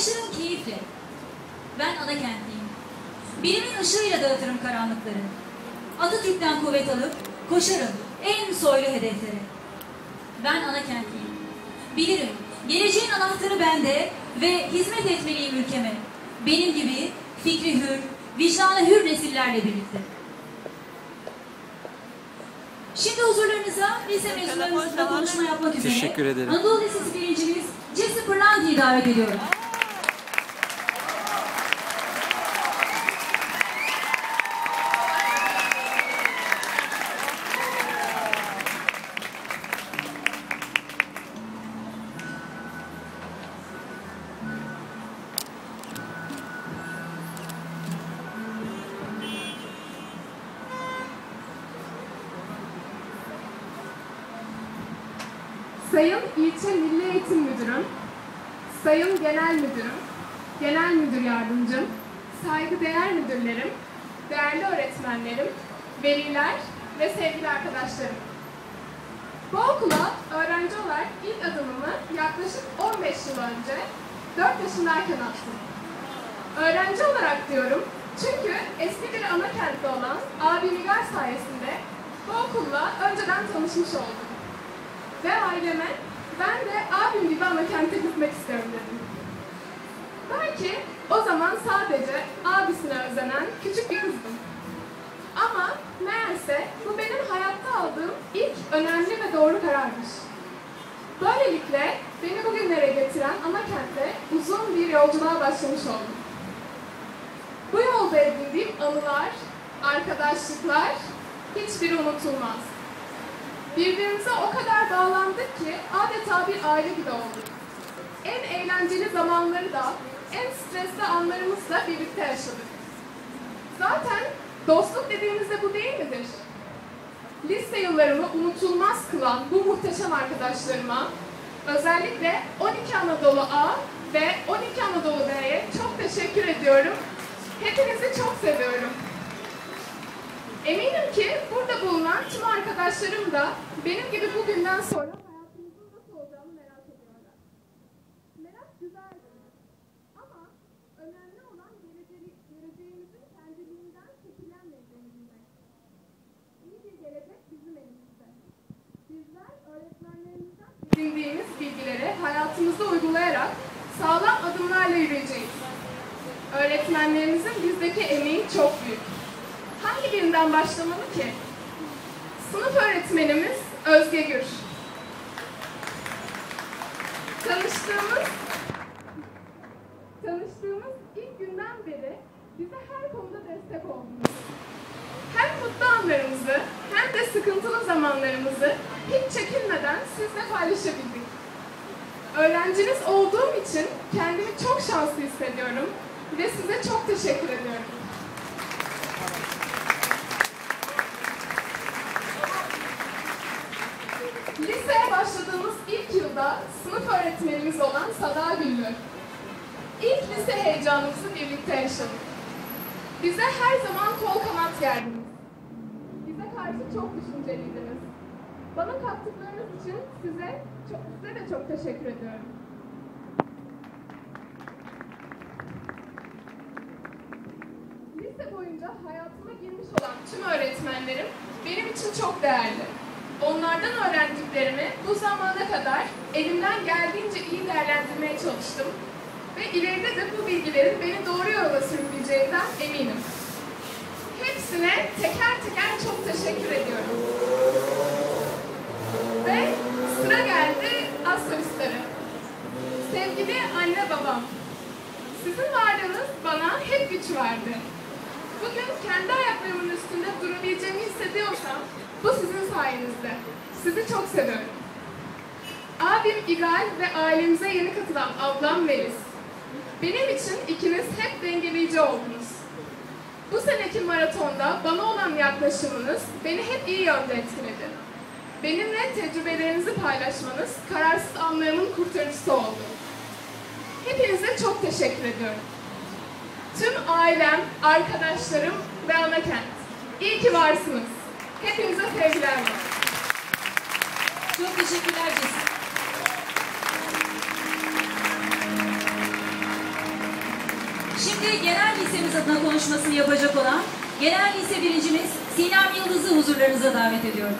Yaşarım keyifle. Ben ana kentliyim. Bilimin ışığıyla dağıtırım karanlıkları. Atatürk'ten kuvvet alıp koşarım en soylu hedeflere. Ben ana kentliyim. Bilirim geleceğin anahtarı bende ve hizmet etmeliyim ülkeme. Benim gibi fikri hür, vicdanı hür nesillerle birlikte. Şimdi huzurlarınıza lise mezunlarımızla konuşma yapmak üzere Teşekkür ederim. Anadolu Lisesi birincimiz Jesse Pırlandi'yi davet ediyorum. Sayın İlçe Milli Eğitim Müdürüm, Sayın Genel Müdürüm, Genel Müdür Yardımcım, saygıdeğer müdürlerim, değerli öğretmenlerim, veliler ve sevgili arkadaşlarım. Bu okula öğrenci olarak ilk adımımı yaklaşık 15 yıl önce 4 yaşındayken attım. Öğrenci olarak diyorum çünkü eski bir ana kentte olan abim İgal sayesinde bu okulla önceden tanışmış oldum. Ve aileme ben de abim gibi ana kente gitmek istiyorum dedim. Belki o zaman sadece abisine özenen küçük bir kızdım. Ama meğerse bu benim hayatta aldığım ilk önemli ve doğru kararmış. Böylelikle beni bugünlere getiren ana kentte uzun bir yolculuğa başlamış oldum. Bu yolda edindiğim anılar, arkadaşlıklar hiçbiri unutulmaz. Birbirimize o kadar bağlandık ki adeta bir aile gibi olduk. En eğlenceli zamanları da, en stresli anlarımızı da birlikte yaşadık. Zaten dostluk dediğimizde bu değil midir? Lise yıllarımı unutulmaz kılan bu muhteşem arkadaşlarıma, özellikle 12 Anadolu A ve 12 Anadolu B'ye çok teşekkür ediyorum. Hepinizi çok seviyorum. Eminim ki burada bulunan tüm arkadaşlarım da benim gibi bugünden sonra hayatımızın nasıl olacağını merak ediyorlar. Merak güzeldir. Ama önemli olan geleceği, geleceğimizin kendiliğinden şekillenmeyeceğini bilmek. İyi bir gelecek bizim elimizde. Bizler öğretmenlerimizden edindiğimiz bilgileri hayatımızda uygulayarak sağlam adımlarla yürüyeceğiz. Öğretmenlerimizin bizdeki emeği çok büyük. Birinden başlamalı ki? Sınıf öğretmenimiz Özge Gür. Tanıştığımız, tanıştığımız ilk günden beri bize her konuda destek oldunuz. Hem mutlu anlarımızı hem de sıkıntılı zamanlarımızı hiç çekinmeden sizle paylaşabildik. Öğrenciniz olduğum için kendimi çok şanslı hissediyorum ve size çok teşekkür ediyorum. Sınıf öğretmenimiz olan Sada Güllü. İlk lise heyecanımızı birlikte yaşadık. Bize her zaman kol kanat gerdiniz. Bize karşı çok düşünceliydiniz. Bana kattıklarınız için size çok, size de çok teşekkür ediyorum. Lise boyunca hayatıma girmiş olan tüm öğretmenlerim benim için çok değerli. Onlardan öğrendiklerimi bu zamana kadar elimden geldiğince iyi değerlendirmeye çalıştım. Ve ileride de bu bilgilerin beni doğru yola sürükleyeceğinden eminim. Hepsine teker teker çok teşekkür ediyorum. Ve sıra geldi az solistleri. Sevgili anne babam, sizin varlığınız bana hep güç verdi. Bugün kendi ayaklarımın üstünde durabileceğimi hissediyorsam bu sizin sayenizde. Sizi çok seviyorum. Abim İgal ve ailemize yeni katılan ablam Melis. Benim için ikiniz hep dengeleyici oldunuz. Bu seneki maratonda bana olan yaklaşımınız beni hep iyi yönde etkiledi. Benimle tecrübelerinizi paylaşmanız kararsız anlarımın kurtarıcısı oldu. Hepinize çok teşekkür ediyorum. Tüm ailem, arkadaşlarım ve Anakent. İyi ki varsınız. Hepinize sevgiler var. Çok teşekkürler Cesur. Şimdi genel lisemiz adına konuşmasını yapacak olan genel lise birincimiz Sinem Yıldız'ı huzurlarınıza davet ediyorum.